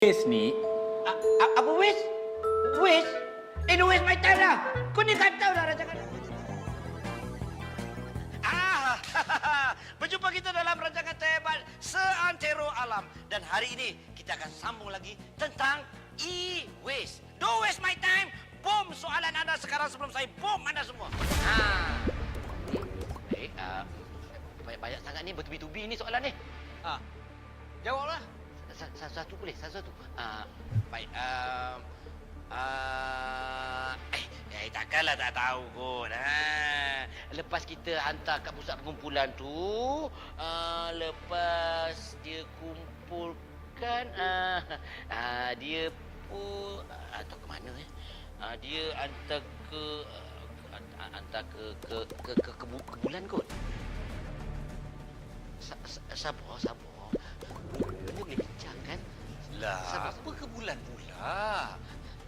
Kes ni A, a, apa waste? Waste? Eh, no waste my time lah. Kau ni kan tahu lah Raja Kata. Ah, berjumpa kita dalam Raja Kata Hebat Seantero Alam. Dan hari ini kita akan sambung lagi tentang e-waste. Don't waste my time. Bom soalan anda sekarang sebelum saya bom anda semua. Ha. Eh, uh, banyak-banyak sangat ni bertubi-tubi ni soalan ni. ah jawablah. Sa- sa- Satu boleh, satu-satu. Uh, baik, uh, uh, eh, eh, takkanlah tak tahu kot. Ha. Lepas kita hantar kat pusat pengumpulan tu, uh, lepas dia kumpulkan, uh, uh, dia pun, uh, atau ke mana eh? Uh, dia hantar ke, uh, hantar ke, ke, ke, ke, ke, ke bulan kot. Sa- sa- Sabar, sabar. Lah, Sabar. apa ke bulan pula?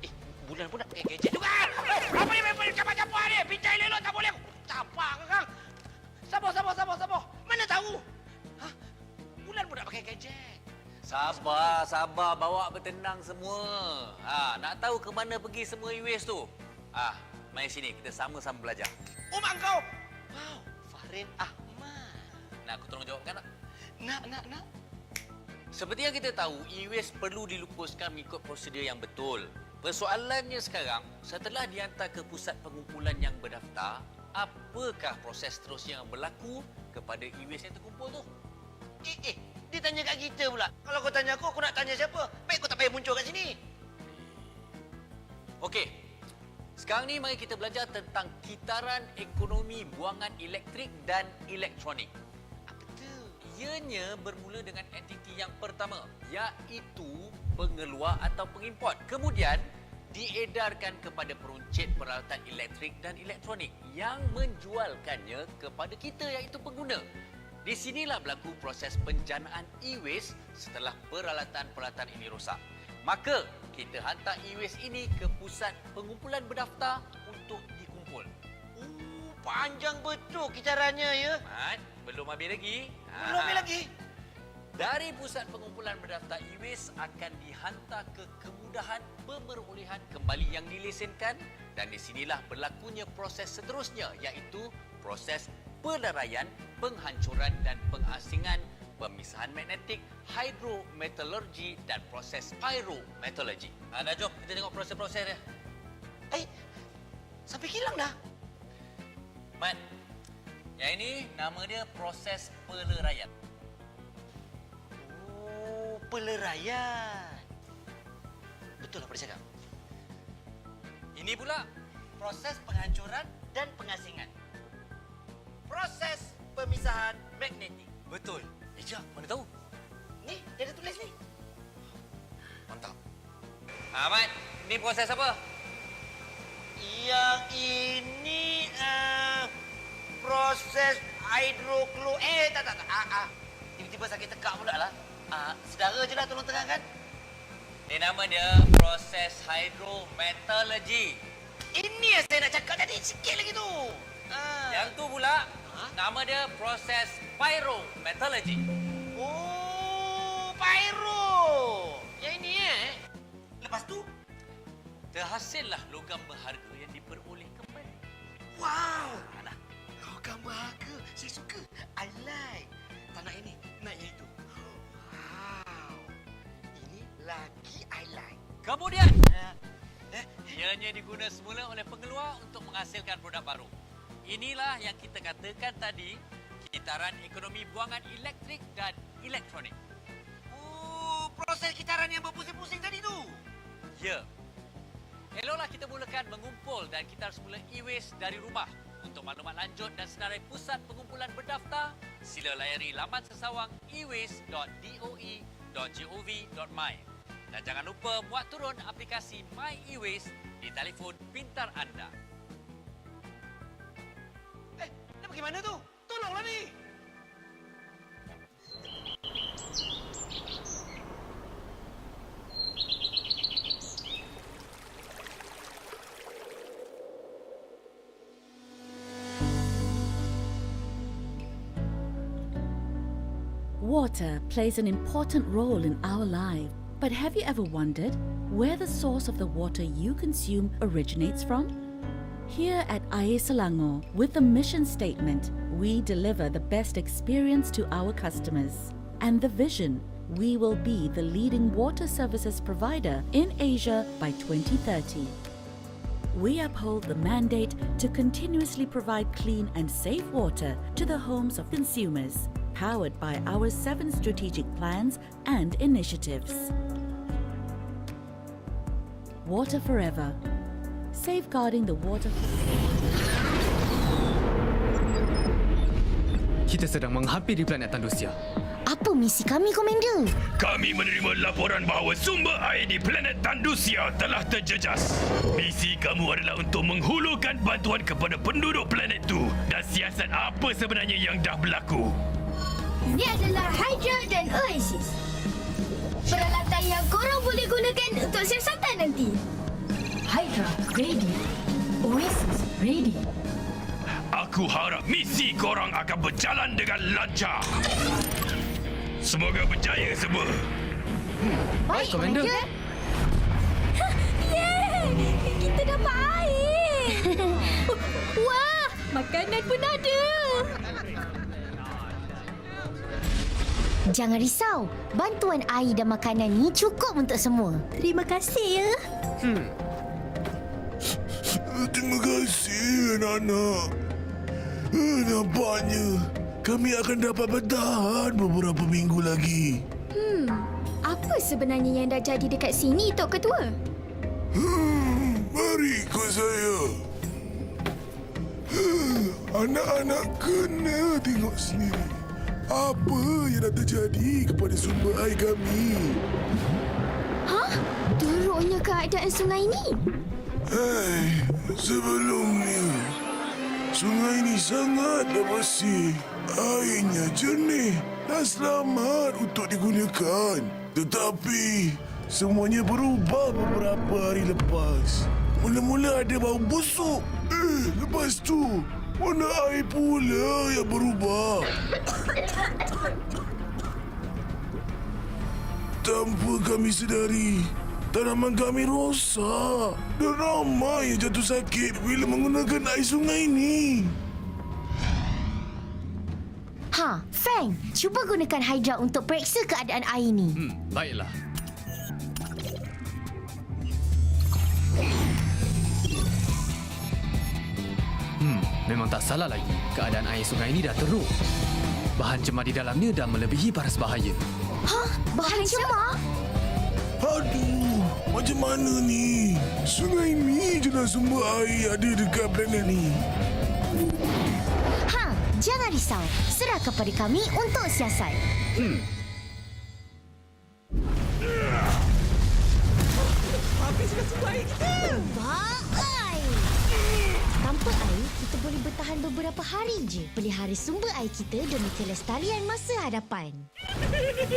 Eh, bulan pun nak pakai gadget juga. Eh, apa ni main campur-campur ni? Bincang elok tak boleh. Campak ke kang? Sabar, sabar, sabar, sabar. Mana tahu? Ha? Bulan pun nak pakai gadget. Sabar, sabar, bawa bertenang semua. Ha, nak tahu ke mana pergi semua e-waste tu? Ah, mari sini kita sama-sama belajar. Oh, mak kau. Wow, Farin Ahmad. Nak aku tolong jawabkan tak? Nak, nak, nak. Seperti yang kita tahu, e-waste perlu dilupuskan mengikut prosedur yang betul. Persoalannya sekarang, setelah dihantar ke pusat pengumpulan yang berdaftar, apakah proses seterusnya yang berlaku kepada e-waste yang terkumpul tu? Eh, eh, dia tanya kat kita pula. Kalau kau tanya aku, aku nak tanya siapa? Baik kau tak payah muncul kat sini. Okey. Sekarang ni mari kita belajar tentang kitaran ekonomi buangan elektrik dan elektronik. Ianya bermula dengan entiti yang pertama, iaitu pengeluar atau pengimport. Kemudian diedarkan kepada peruncit peralatan elektrik dan elektronik yang menjualkannya kepada kita iaitu pengguna. Di sinilah berlaku proses penjanaan e-waste setelah peralatan-peralatan ini rosak. Maka kita hantar e-waste ini ke pusat pengumpulan berdaftar untuk dikumpul. Oh, panjang betul kitarannya ya. Mat, belum habis lagi. Belum Ah. lagi. Dari pusat pengumpulan berdaftar e-waste akan dihantar ke kemudahan pemerolehan kembali yang dilesenkan dan di sinilah berlakunya proses seterusnya iaitu proses peleraian, penghancuran dan pengasingan, pemisahan magnetik, hidrometalurgi dan proses pyrometallurgy. Ha, dah jom kita tengok proses-proses dia. Eh, sampai kilang dah. Mat, yang ini nama dia proses peleraian. Oh, peleraian. Betul apa dia cakap? Ini pula Proses penghancuran dan pengasingan. Proses pemisahan magnetik. betul. Eh, Jap, mana tahu? Ni, dia ada tulis ni. Mantap. Ahmad, ni proses apa? Yang ini proses hidroklo... Eh, tak, tak, tak. Ah, ah. Tiba-tiba sakit tekak pula lah. Ah, sedara je lah tolong terangkan. Ni nama dia proses hydrometallurgy. Ini yang saya nak cakap tadi. Sikit lagi tu. Ah. Yang tu pula, Ha? nama dia proses pyrometallurgy. Oh, pyro. Yang ini eh. Lepas tu, Terhasillah logam berharga yang diperoleh kembali. wow. Logam berharga. Saya suka. I like. Tak nak ini, nak yang itu. Wow. Ini lagi I like. kemudian, Eh, eh, ianya diguna semula oleh pengeluar untuk menghasilkan produk baru. Inilah yang kita katakan tadi, kitaran ekonomi buangan elektrik dan elektronik. Oh, proses kitaran yang berpusing-pusing tadi tu. Ya. Eloklah kita mulakan mengumpul dan kitar semula e-waste dari rumah. Untuk maklumat lanjut dan senarai pusat pengumpulan berdaftar, sila layari laman sesawang ewaste.doe.gov.my. Dan jangan lupa muat turun aplikasi My eWaste di telefon pintar anda. Eh, nak pergi mana tu? Tolonglah ni. Water plays an important role in our life. But have you ever wondered where the source of the water you consume originates from? Here at Air Selangor, with the mission statement, we deliver the best experience to our customers. And the vision, we will be the leading water services provider in Asia by 2030. We uphold the mandate to continuously provide clean and safe water to the homes of consumers, powered by our seven strategic plans and initiatives. Water forever. Safeguarding the water. Kita sedang menghampiri planet Tandusia. Apa misi kami, Komander? Kami menerima laporan bahawa sumber air di planet Tandusia telah terjejas. Misi kamu adalah untuk menghulurkan bantuan kepada penduduk planet itu dan siasat apa sebenarnya yang dah berlaku. Ini adalah Hydra dan Oasis. Peralatan yang korang boleh gunakan untuk siasatan nanti. Hydra ready. Oasis ready. Aku harap misi korang akan berjalan dengan lancar. Semoga berjaya semua. Baik, Komander. Yeay! Jangan risau. Bantuan air dan makanan ni cukup untuk semua. Terima kasih ya. Terima kasih anak-anak. Nampaknya kami akan dapat bertahan beberapa minggu lagi. Apa sebenarnya yang dah jadi dekat sini, Tok Ketua? Hmm, mari ikut saya. Eh, Anak-anak kena tengok sendiri. Apa yang dah terjadi kepada sumber air kami? Teruknya keadaan sungai ni. Hei, sebelumnya, sungai ini sangat bersih. Airnya jernih dan selamat untuk digunakan. Tetapi, semuanya berubah beberapa hari lepas. Mula-mula ada bau busuk. Eh, lepas tu, warna air pula yang berubah. Tanpa kami sedari, tanaman kami rosak dan ramai yang jatuh sakit bila menggunakan air sungai ini. Ha, Fang, cuba gunakan Hydra untuk periksa keadaan air ni. Hmm, baiklah. Memang tak salah lagi. Keadaan air sungai ini dah teruk. Bahan cemar di dalamnya dah melebihi baras bahaya. Ha, bahan cemar? Aduh, macam mana ni? Sungai ni je lah sumber air ada dekat planet ni. Ha, jangan risau. Serah kepada kami untuk siasat. Baik. Tanpa air, kita boleh bertahan beberapa hari je. Pelihara sumber air kita demi kelestarian masa hadapan.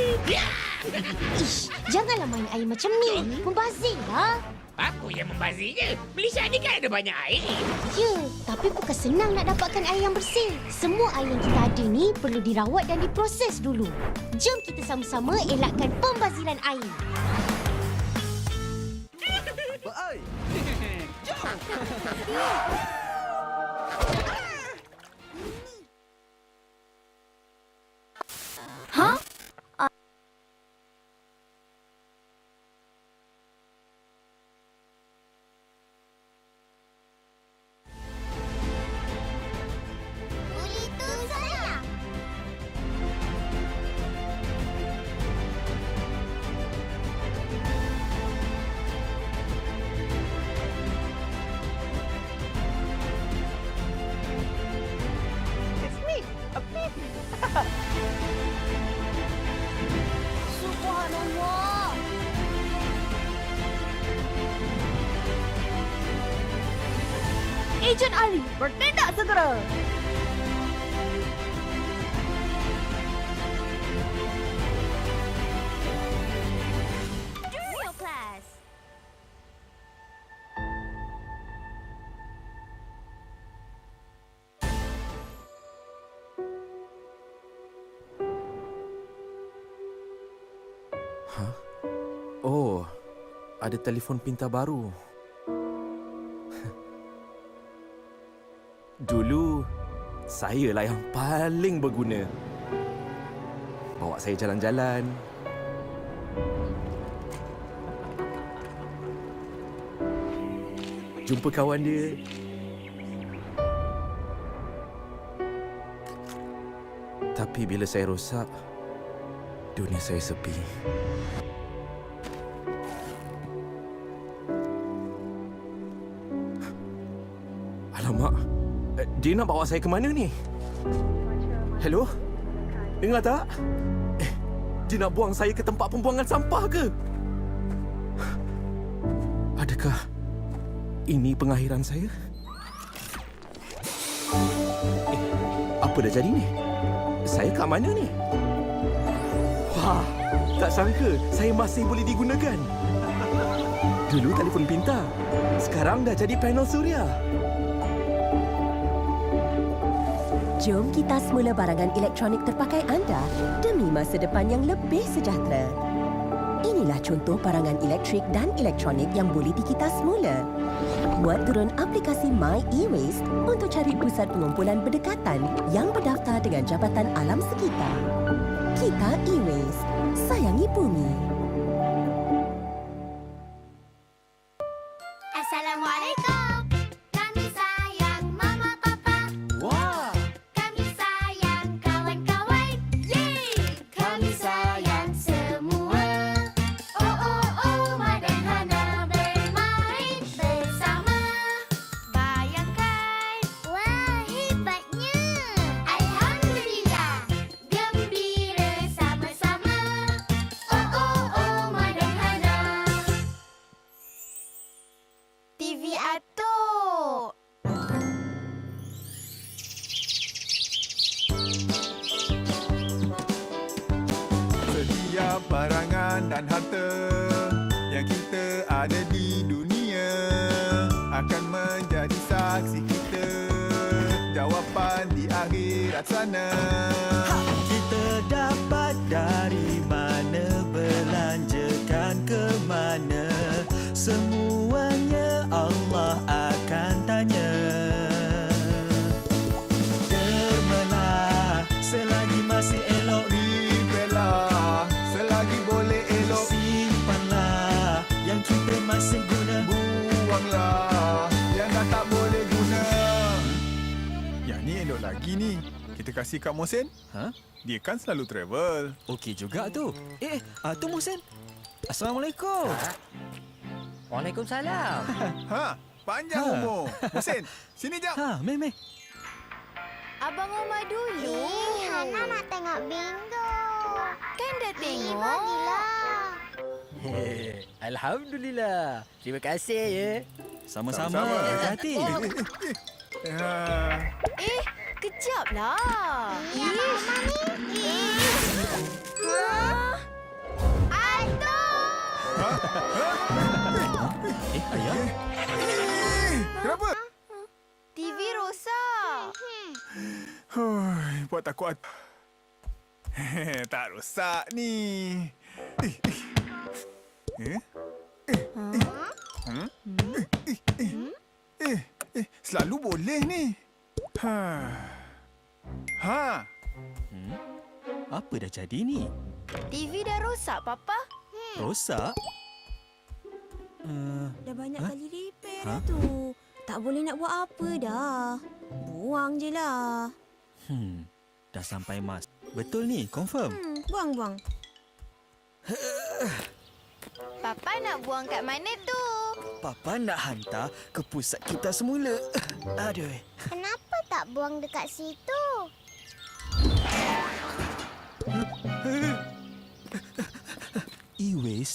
Ish, janganlah main air macam ni. Membazir lah. Aku yang membazirnya. Malaysia ni kan ada banyak air. Ya, tapi bukan senang nak dapatkan air yang bersih. Semua air yang kita ada ni perlu dirawat dan diproses dulu. Jom kita sama-sama elakkan pembaziran air. Itu Ejen Ali, bertindak segera. Class. ada telefon pintar baru. Dulu, saya lah yang paling berguna. Bawa saya jalan-jalan. Jumpa kawan dia. Tapi bila saya rosak, dunia saya sepi. Alamak, eh, dia nak bawa saya ke mana ni? Hello? Dengar tak? Eh, dia nak buang saya ke tempat pembuangan sampah ke? Adakah ini pengakhiran saya? Eh, apa dah jadi ni? Saya kat mana ni? Wah, tak sangka saya masih boleh digunakan. Dulu telefon pintar, sekarang dah jadi panel suria. Jom kita semula barangan elektronik terpakai anda demi masa depan yang lebih sejahtera. Inilah contoh barangan elektrik dan elektronik yang boleh dikita semula. Muat turun aplikasi My E-Waste untuk cari pusat pengumpulan berdekatan yang berdaftar dengan Jabatan Alam Sekitar. Kita E-Waste. Sayangi bumi. Harta yang kita ada di dunia akan menjadi saksi kita. Jawapan di akhirat sana. Kita dapat dari mana belanjakan ke mana. Semuanya kasih Kak Mohsen. Ha? Dia kan selalu travel. Okey juga tu Eh, ah, tu Mohsen Assalamualaikum Waalaikumsalam. Ha, panjang Ha. umur. Mohsen, sini jap. Ha, meh meh Abang Omar dulu. Eh, Hana nak tengok bingo. Kan dah Eh, tengok. bagilah. Alhamdulillah. Terima kasih ya. Sama-sama Sama-sama. Hati-hati Ha. Eh, kejap lah. Ish. Ha? Aduh! Eh, ayah Eh, kenapa? TV rosak. Buat takut tak rosak ni. Eh, eh. Eh? Eh, eh. Hmm? Eh, eh, eh. Eh, eh, selalu boleh ni. Ha. Ha. Apa dah jadi ni? TV dah rosak, Papa. Rosak? Uh, Dah banyak Ha? kali repair Ha? dah tu. Tak boleh nak buat apa dah. Buang je lah. hmm, dah sampai mas. Betul ni, confirm. Hmm, buang-buang. Papa nak buang kat mana tu? Papa nak hantar ke pusat kita semula. Aduh. Kenapa tak buang dekat situ? E-waste